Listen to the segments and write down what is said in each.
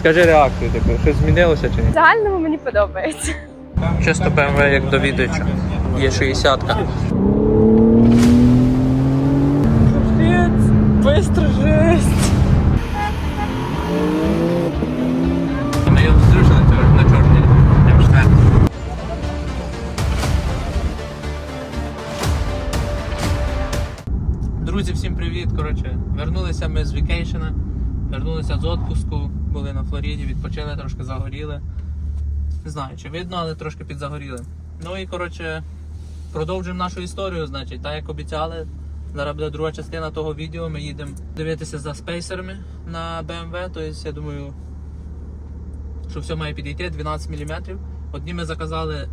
Скажи реакцію, типу, щось змінилося чи ні? В загальному мені подобається. Чисто BMW як до відео. Є 60 ка Быстро жесть. Ми його зрушили на чорній. Друзі, всім привіт! Коротше, вернулися ми з вікейшена, вернулися з отпуску, були на Флоріді, відпочили, трошки загоріли. Не знаю, чи видно, але трошки підзагоріли. Ну і коротше, продовжуємо нашу історію, значить, так як обіцяли. Зараз буде друга частина того відео. Ми їдемо дивитися за спейсерами на BMW. Тобто, я думаю, що все має підійти 12 мм. Одні ми заказали,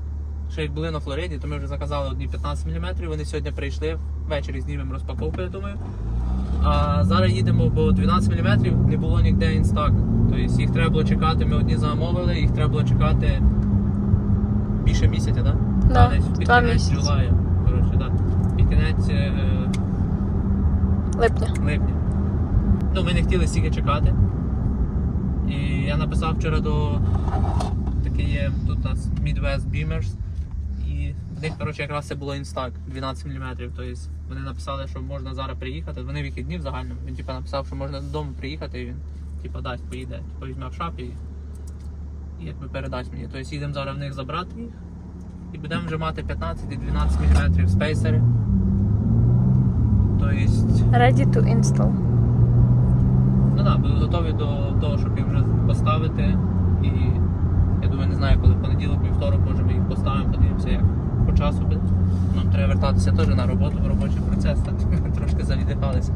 ще як були на Флориді, то ми вже заказали одні 15 мм. Вони сьогодні прийшли. Ввечері знімемо розпаковку, я думаю. А зараз їдемо, бо 12 мм не було ніде інстак. Тобто їх треба було чекати. Ми одні замовили, їх треба було чекати більше місяця, так? Да, під два кінець місяці. Джулая. Коротше, да. Під кінець е, Липня. липня. Ну, ми не хотіли стільки чекати. І я написав вчора до таке є тут у нас Midwest Beamers. І в них, коротше, якраз це було інстак 12 мм. Тобто вони написали, що можна зараз приїхати. Вони вихідні в загальному. Він типу, написав, що можна додому приїхати, і він типу, дасть, поїде, типу, візьме в шапі і, і якби передасть мені. Тобто їдемо зараз в них забрати їх. І будемо вже мати 15 і 12 мм спейсери. Тобто Ready to install. Ну так, буду готові до того, щоб їх вже поставити. І я думаю, не знаю, коли в понеділок, вівторок, може ми їх поставимо, подивимося, як по часу. Нам треба вертатися теж на роботу, в робочий процес, так трошки завідихалися.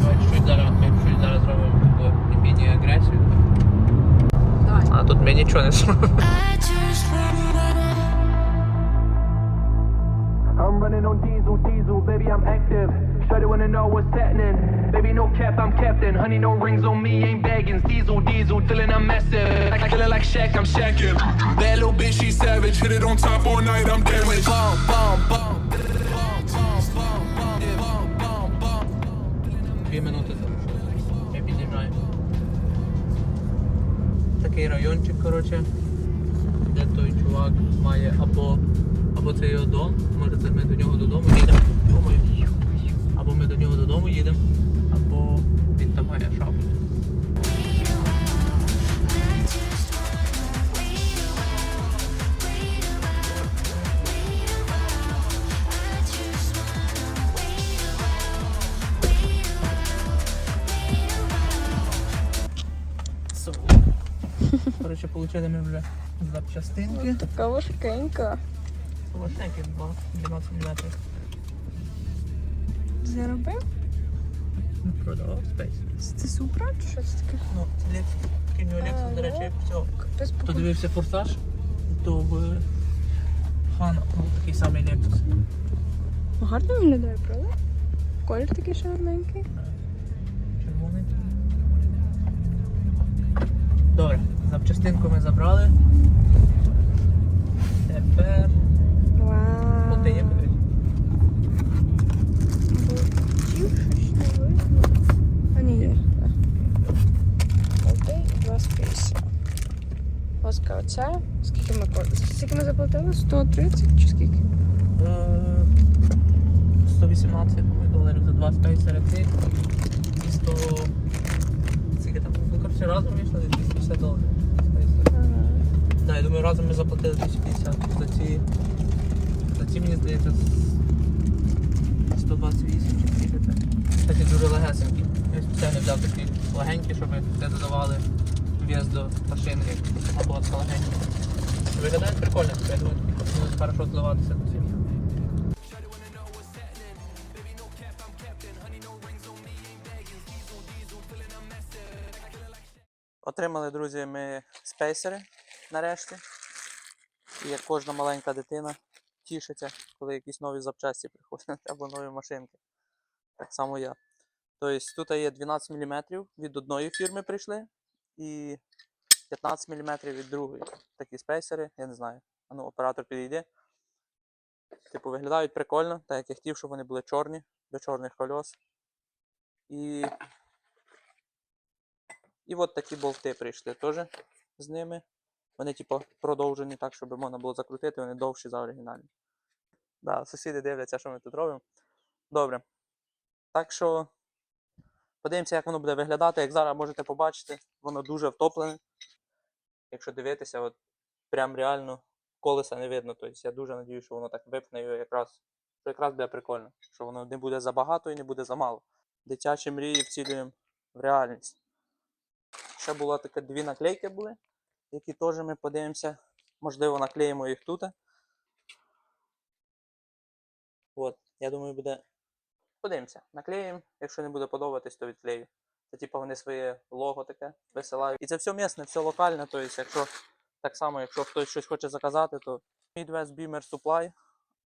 Давай чуть-чуть зараз, ми чуть зараз зробимо таку міні-агресію. А тут ми нічого не зробимо. I'm running on diesel, diesel, baby, I'm active. Sure they wanna know what's happening. Baby, no cap, I'm captain. Honey, no rings on me, ain't bagging. Diesel, diesel, feeling I'm massive. I feeling like Shaq, I'm shacking. That little bitch, she savage. Hit it on top all night, I'm damaged. Bomb, bomb, bomb. Дві минути залишилось. Ми під'їжджаємо. Такий райончик, коротше, де той чувак має або, або це його дом, може це ми до нього додому їдемо. Ми до нього додому їдемо, або він там має шапку. Коротше, отримали ми вже запчастинки. Така важкенька. Лошнеки 12 мм. Заробив? Продавав спейс. Це супра чи що це таке? Ну, це Lex. Такий до речі, все. Хто похоже. дивився форсаж, то в Хана був такий самий Lexus. Гарно виглядає, правда? Колір такий ще гарненький. Червоний. Добре, запчастинку ми забрали. Тепер. Вау. Болти є подивись. Болтів щось не видно. А ні, є. так. Болти і два спейси. Оця. Скільки ми Скільки ми заплатили? 130 чи скільки? Е, 118 по-моєму, доларів за два спейсери ти і 100... Скільки там? Ну, коротше, разом вийшло 250 доларів. Да, я думаю, разом ми заплатили 250. За ці, за ці мені здається, 128 чи скільки це. Кстати, дуже легесенькі. Я спеціально взяв такі легенькі, щоб не додавали вес до машини, або легенька. Виглядають прикольно, я думаю, будуть хорошо зливатися до всіх. Отримали, друзі, ми спейсери нарешті. І як кожна маленька дитина тішиться, коли якісь нові запчасті приходять або нові машинки. Так само я. Тобто тут є 12 мм від одної фірми прийшли і 15 мм від другої. Такі спейсери, я не знаю. А ну, оператор підійде. Типу, виглядають прикольно, так як я хотів, щоб вони були чорні, до чорних кольос. І І от такі болти прийшли теж з ними. Вони, типу, продовжені так, щоб можна було закрутити, вони довші за оригінальні. Да, сусіди дивляться, що ми тут робимо. Добре. Так що подивимося, як воно буде виглядати. Як зараз можете побачити, воно дуже втоплене. Якщо дивитися, от прям реально колеса не видно. Тобто я дуже надію, що воно так випне і якраз, якраз буде прикольно. Що воно не буде забагато і не буде замало. Дитячі мрії вцілюємо в реальність. Ще було таке дві наклейки були, які теж ми подивимося. Можливо, наклеїмо їх тут. От, я думаю, буде. Подивимося, наклеїмо. Якщо не буде подобатись, то відклею. Це типу вони своє лого таке висилають. І це все місне, все локальне. Тобто, якщо так само, якщо хтось щось хоче заказати, то Midwest Beamer Supply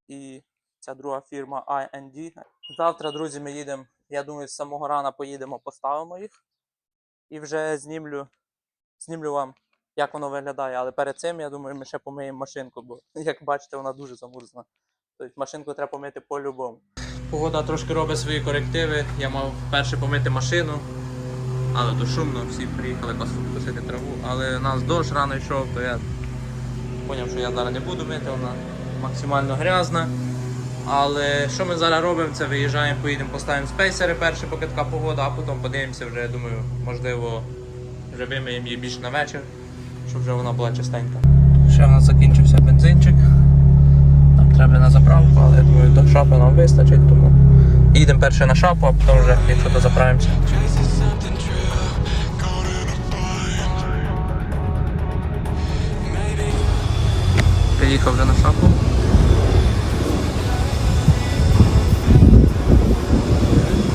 і ця друга фірма IND. Завтра, друзі, ми їдемо. Я думаю, з самого рана поїдемо, поставимо їх. І вже знімлю, знімлю вам, як воно виглядає. Але перед цим, я думаю, ми ще помиємо машинку, бо, як бачите, вона дуже замурзана. Тобто машинку треба помити по-любому. Погода трошки робить свої корективи. Я мав перше помити машину, але то шумно, всі приїхали кос- косити траву. Але нас дощ рано йшов, то я зрозумів, що я зараз не буду мити, вона максимально грязна. Але що ми зараз робимо, це виїжджаємо, поїдемо, поставимо спейсери перше, поки така погода, а потім подивимося вже, я думаю, можливо, вже вимиємо її більш на вечір, щоб вже вона була чистенька. Ще в нас закінчився бензинчик. Треба на заправку, але я думаю, до шапи нам вистачить, тому їдемо перше на шапу, а потім вже, якщо то заправимося. Приїхав вже на шапу.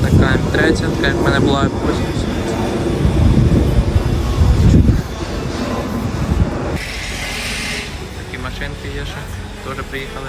Така М3, така в мене була М80. Такі машинки є ще, теж приїхали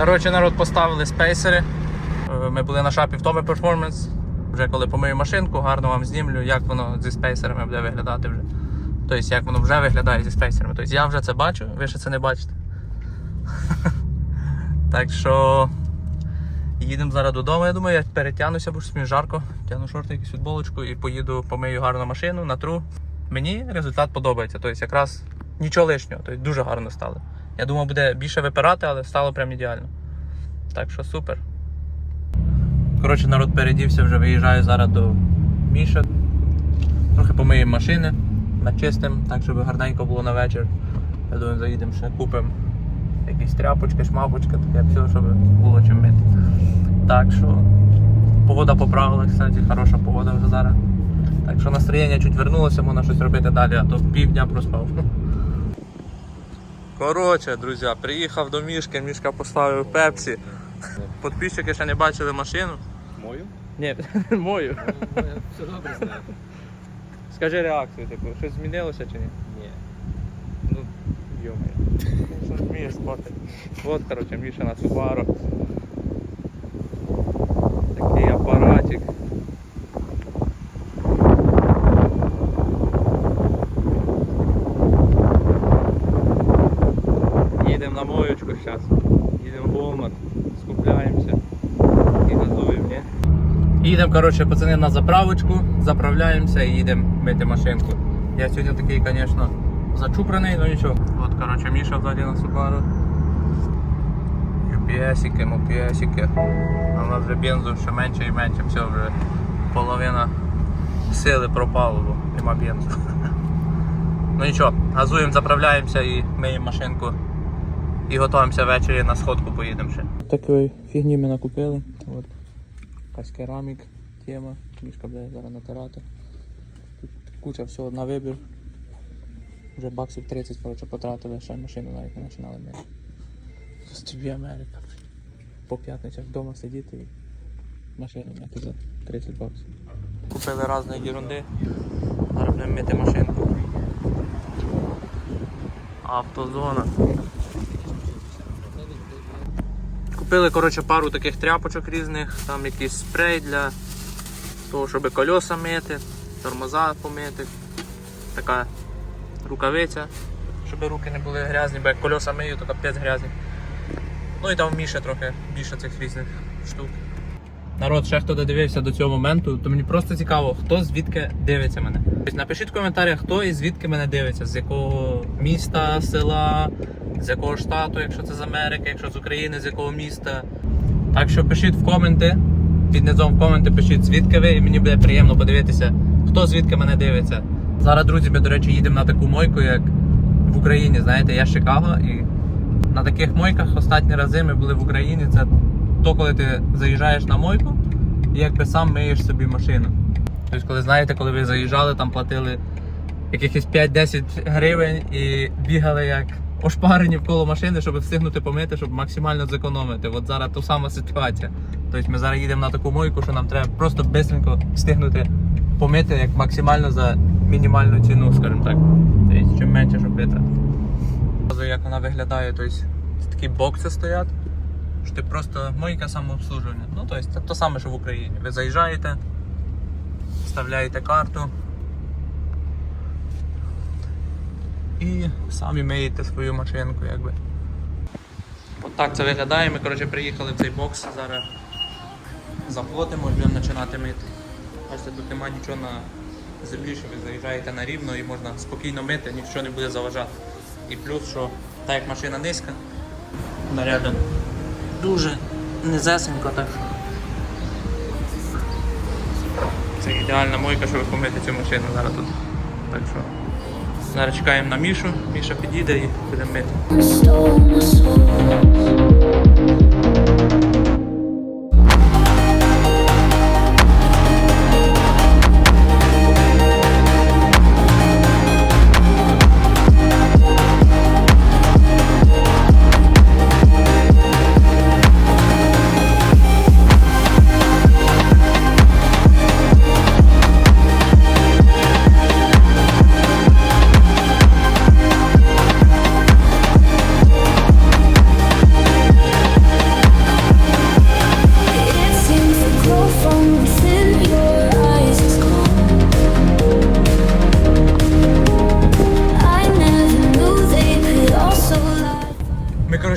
Коротше, народ поставили спейсери. Е, Ми були на шапі в Томи Performance. Вже коли помию машинку, гарно вам знімлю, як воно зі спейсерами буде виглядати вже. Тобто, як воно вже виглядає зі спейсерами. Тобто я вже це бачу, ви ще це не бачите. так що їдемо зараз додому. Я думаю, я перетягнуся, бо мені жарко. Тягну шорти, якусь футболочку і поїду помию гарно машину, натру. Мені результат подобається. Тобто якраз нічого лишнього, тобто дуже гарно стало. Я думав, буде більше випирати, але стало прям ідеально. Так що супер. Коротше, народ передівся, вже виїжджаю зараз до Міша. Трохи помиємо машини, начистимо, так, щоб гарненько було на вечір. Я думаю, заїдемо ще купимо якісь тряпочки, шмапочки, таке все, щоб було чим мити. Так що погода поправилась, кстати, хороша погода вже зараз. Так що настроєння чуть вернулося, можна щось робити далі, а то півдня проспав. Коротше, друзі, приїхав до Мішки, Мішка поставив пепсі. Підписчики ще не бачили машину. Мою? Ні, мою. Все добре знаю. Скажи реакцію, типу, щось змінилося чи ні? Ні. Ну, йомає. Що ж вмієш спати? От, коротше, Міша на Subaru. Такий апаратик. Їдемо на моючку зараз. Їдемо в Walmart, скупляємося і газуємо, ні? Їдемо, коротше, пацани, на заправочку, заправляємося і їдемо мити машинку. Я сьогодні такий, звісно, зачупрений, ну нічого. От, коротше, Міша ззаді на Subaru. UPS-ики, мопс-ики. А у нас вже бензу все менше і менше, все вже половина сили пропало, бо нема бензу. Ну нічого, газуємо, заправляємося і миємо машинку. І готуємося ввечері на сходку поїдемо ще. Такої фігні ми накупили. От. Якась керамік, тема, мішка буде зараз натирати. Тут куча всього на вибір. Вже баксів 30 коротше, потратили, ще машину навіть не починали мити. Це тобі Америка. По п'ятницях вдома сидіти і машину мити за 30 баксів. Купили різної ерунди. Зараз будемо мити машинку. Автозона. Купили коротше, пару таких тряпочок різних, там якийсь спрей для того, щоб кольоса мити, тормоза помити. Така рукавиця, щоб руки не були грязні, бо як кольоса мию, то капець грязні. Ну і там в Міші трохи більше цих різних штук. Народ, ще хто додивився до цього моменту, то мені просто цікаво, хто звідки дивиться мене. Напишіть в коментарях, хто і звідки мене дивиться, з якого міста, села, з якого штату, якщо це з Америки, якщо з України, з якого міста. Так що пишіть в коменти, під низом в коменти пишіть, звідки ви, і мені буде приємно подивитися, хто звідки мене дивиться. Зараз, друзі, ми, до речі, їдемо на таку мойку, як в Україні. Знаєте, я Чикаго, і на таких мойках останні рази ми були в Україні. Це то, коли ти заїжджаєш на мойку і якби сам миєш собі машину. Тобто, коли знаєте, коли ви заїжджали, там платили якихось 5-10 гривень і бігали як ошпарені вколо машини, щоб встигнути помити, щоб максимально зекономити. От зараз та сама ситуація. Тобто ми зараз їдемо на таку мойку, що нам треба просто швидко встигнути помити як максимально за мінімальну ціну, скажімо так. Тобто, чим менше, щоб витратити. Як вона виглядає, тобто такі бокси стоять. Що ти просто мойка самообслужування. Ну, тобто, це те саме, що в Україні. Ви заїжджаєте, вставляєте карту і самі миєте свою машинку, якби. От так це виглядає. Ми коротше, приїхали в цей бокс, зараз заплатимо і будемо починати мити. Бачите, тут немає нічого на землі, що ви заїжджаєте на рівно і можна спокійно мити, нічого не буде заважати. І плюс, що так як машина низька, нарядом дуже низесенько, так що. Це ідеальна мойка, щоб помити цю машину зараз тут. Так що. Зараз чекаємо на Мішу, Міша підійде і будемо мити.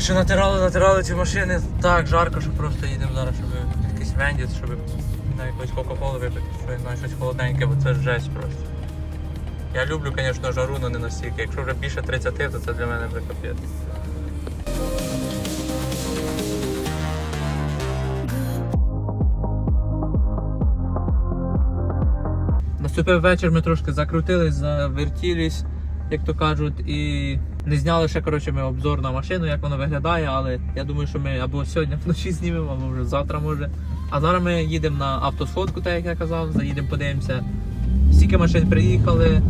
Коротше натирали, натирали ці машини так жарко, що просто їдемо зараз, щоб якийсь вендіс, щоб на якусь кока-колу випити, що знаю, щось холодненьке, бо це жесть просто. Я люблю, звісно, жару, але не настільки. Якщо вже більше 30, то це для мене вже капець. Наступив вечір, ми трошки закрутились, завертілись, як то кажуть, і не зняли ще коротше, ми обзор на машину, як воно виглядає, але я думаю, що ми або сьогодні вночі знімемо, або вже завтра може. А зараз ми їдемо на автосходку, так як я казав, заїдемо, подивимося, скільки машин приїхали,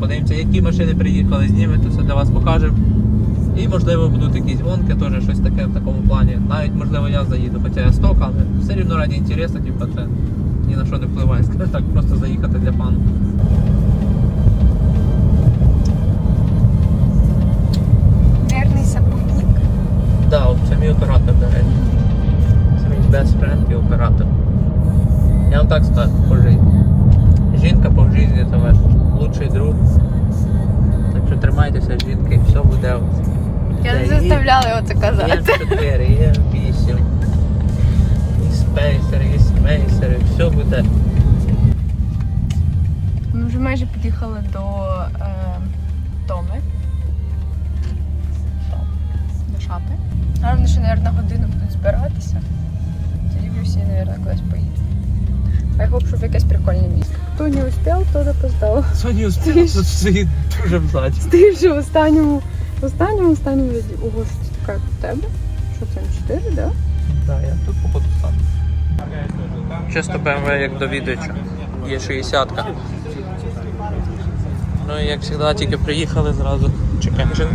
подивимося, які машини приїхали, знімемо, то все для вас покажемо. І можливо будуть якісь гонки, теж щось таке в такому плані. Навіть можливо я заїду, хоча я сток, але все рівно раді інтересно, типу, це ні на що не впливає, скажімо так, просто заїхати для фану. це мій оператор, до речі. Це мій best friend і оператор. Я вам так скажу, по житті. Жінка по житті це ваш лучший друг. Так що тримайтеся, жінки, все буде. Я не заставляла його це казати. Є 4, є 8. І спейсери, і смейсери, все буде. Ми вже майже під'їхали до е, Томи. До шапи. А вони ще, мабуть, на годину будуть збиратися. Тоді вже всі, мабуть, кудись поїдуть. А я хочу, щоб якесь прикольне місце. Хто не успів, то запоздав. Соні успів, тут стоїть дуже взаді. Ти вже в останньому, в останньому, останньому ряді. Ого, що це таке в тебе? Що це, М4, да? Так, я тут походу стану. Чисто BMW як до відеоча. Є 60-ка. Ну і як завжди, тільки приїхали зразу. Чекенджин.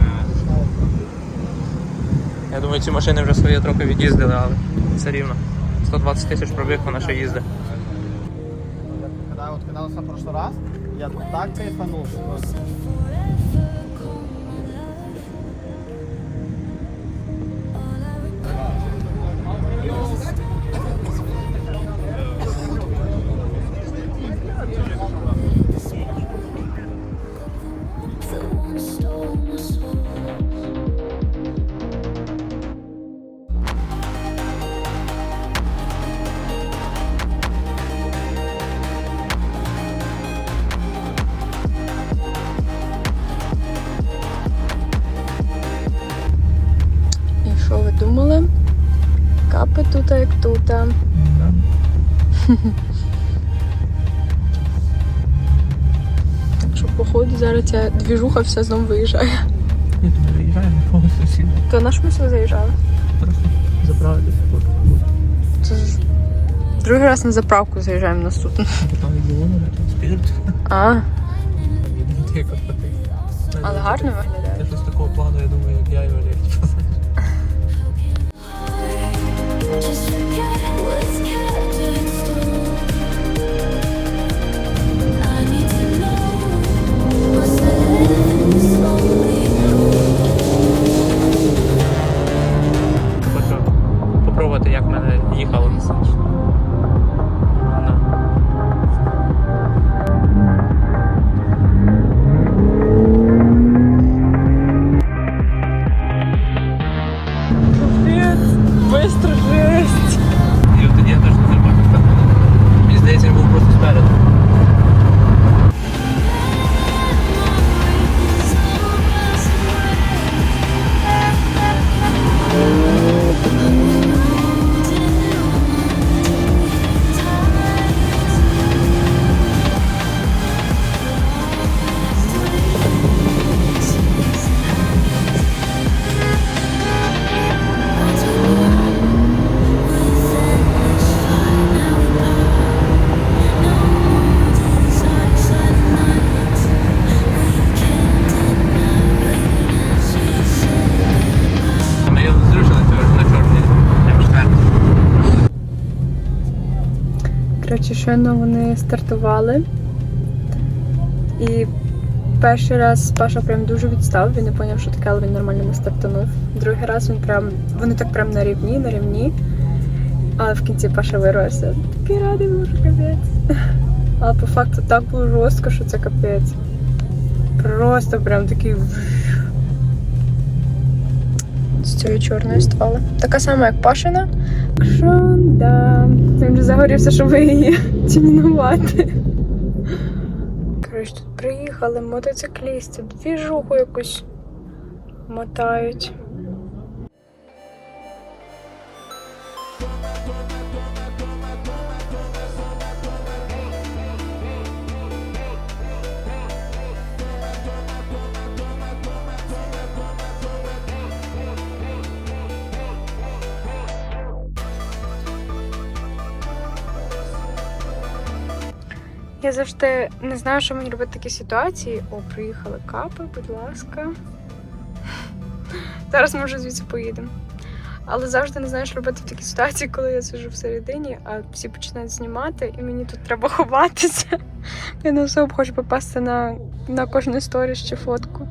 Я думаю, ці машини вже свої трохи від'їздили, але все рівно. 120 тисяч пробіг, вона ще їздить. Коли вот катался в прошлый раз, я так кайфанул. Походу, зараз ця двіжуха вся знову виїжджає. Ні, то ми виїжджаємо сусіда. То на що ми сюди заїжджали? Просто заправити тут. Це ж другий раз на заправку заїжджаємо наступно. Там і було, там спірт. А, але гарно виглядає. Це щось такого плану, я думаю, як я і Олег. Попробувати, як в мене їхало. Щойно вони стартували. І перший раз Паша прям дуже відстав, він не зрозумів, що таке, але він нормально не стартанув. Другий раз він прям, вони так прям на рівні, на рівні. Але в кінці Паша вирвався. Такий радий був, що капець. Але по факту так було жорстко, що це капець. Просто прям такий. З цієї чорної стволи. Така сама, як Пашина. Що, да. Він вже загорівся, щоб її тімінувати. Коротше, тут приїхали мотоциклісти, двіжуху якусь мотають. Я завжди не знаю, що мені робити в такій ситуації. О, приїхали капи, будь ласка. Зараз ми вже звідси поїдемо. Але завжди не знаю, що робити в такій ситуації, коли я сижу всередині, а всі починають знімати, і мені тут треба ховатися. Я не особо хочу попасти на, на кожну сторіс чи фотку.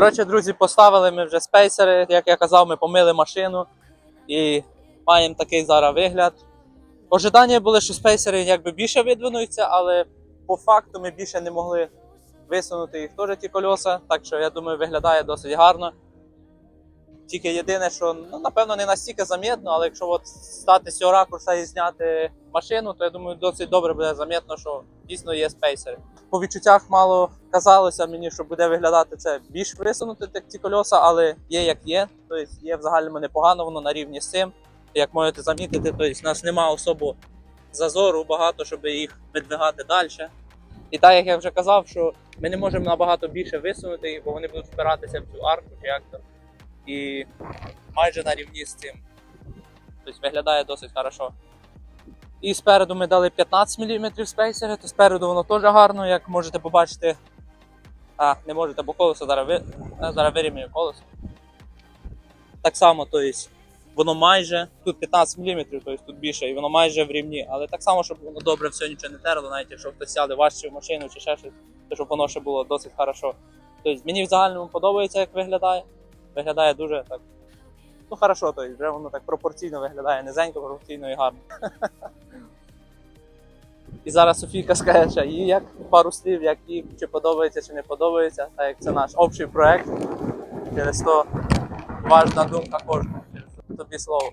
Коротше, друзі, поставили ми вже спейсери. Як я казав, ми помили машину і маємо такий зараз вигляд. Ожидання були, що спейсери якби більше видвинуться, але по факту ми більше не могли висунути їх теж ті кольоса, так що я думаю, виглядає досить гарно. Тільки єдине, що ну, напевно не настільки замітно, але якщо от стати з цього ракурса і зняти машину, то я думаю, досить добре буде замітно, що дійсно є спейсери. По відчуттях мало казалося мені, що буде виглядати це більш висунути так ці кольоса, але є як є. Тобто є в загальному непогано, воно на рівні з цим. Як можете замітити, тобто нас немає особо зазору багато, щоб їх видвигати далі. І так як я вже казав, що ми не можемо набагато більше висунути їх, бо вони будуть впиратися в цю арку чи як то. І майже на рівні з цим. Тобто виглядає досить хорошо. І спереду ми дали 15 мм спейсери, то спереду воно теж гарно, як можете побачити. А, не можете, бо колесо зараз ви... зараз вирівнюю колесо. Так само, тобто, воно майже, тут 15 мм, тобто тут більше, і воно майже в рівні, але так само, щоб воно добре все нічого не терло, навіть якщо хтось сяде важче в машину чи ще щось, то щоб воно ще було досить хорошо. Тобто мені в загальному подобається, як виглядає. Виглядає дуже так. Ну, хорошо, тобто вже воно так пропорційно виглядає, низенько, пропорційно і гарно. І зараз Софійка скаже, що їй як пару слів, як їй чи подобається, чи не подобається, так як це наш общий проект. Через то важна думка кожного. Через тобі слово.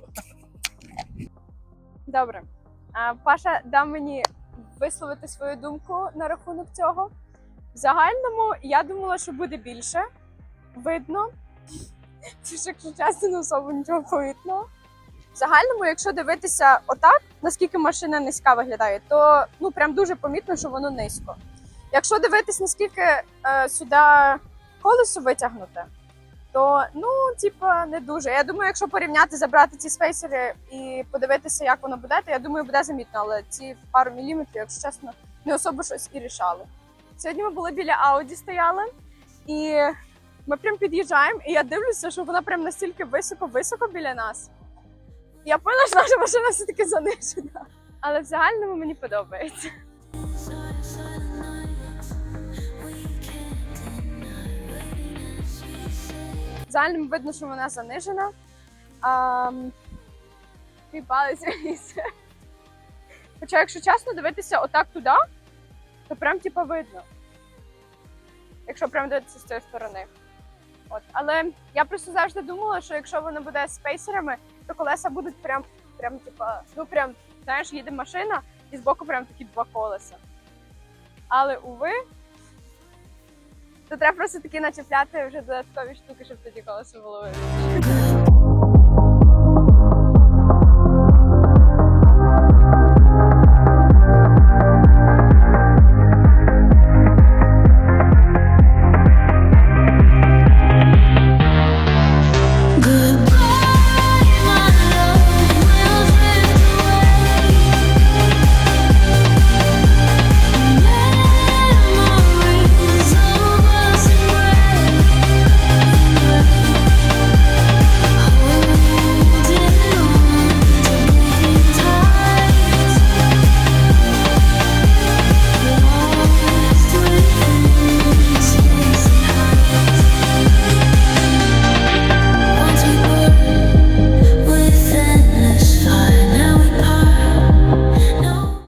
Добре. А, Паша дав мені висловити свою думку на рахунок цього. В загальному я думала, що буде більше. Видно. Це ж, якщо чесно, не особо нічого помітного. В загальному, якщо дивитися отак, наскільки машина низька виглядає, то ну прям дуже помітно, що воно низько. Якщо дивитись, наскільки е, сюди колесо витягнуте, то ну, типа, не дуже. Я думаю, якщо порівняти, забрати ці спейсери і подивитися, як воно буде, то я думаю, буде замітно, але ці пару міліметрів, якщо чесно, не особо щось і рішали. Сьогодні ми були біля Ауді, стояли, і ми прям під'їжджаємо, і я дивлюся, що вона прям настільки високо-високо біля нас. Я поняла, що наша машина все-таки занижена. Але в загальному мені подобається. В загальному видно, що вона занижена. Мій палець лізе. Хоча, якщо чесно, дивитися отак туди, то прям типа видно. Якщо прям дивитися з цієї сторони. От. Але я просто завжди думала, що якщо воно буде спейсерами, то колеса будуть прям, прям, типа, ну прям, знаєш, їде машина і збоку прям такі два колеса. Але уви, то треба просто таки начепляти вже додаткові штуки, щоб тоді колесо було видно.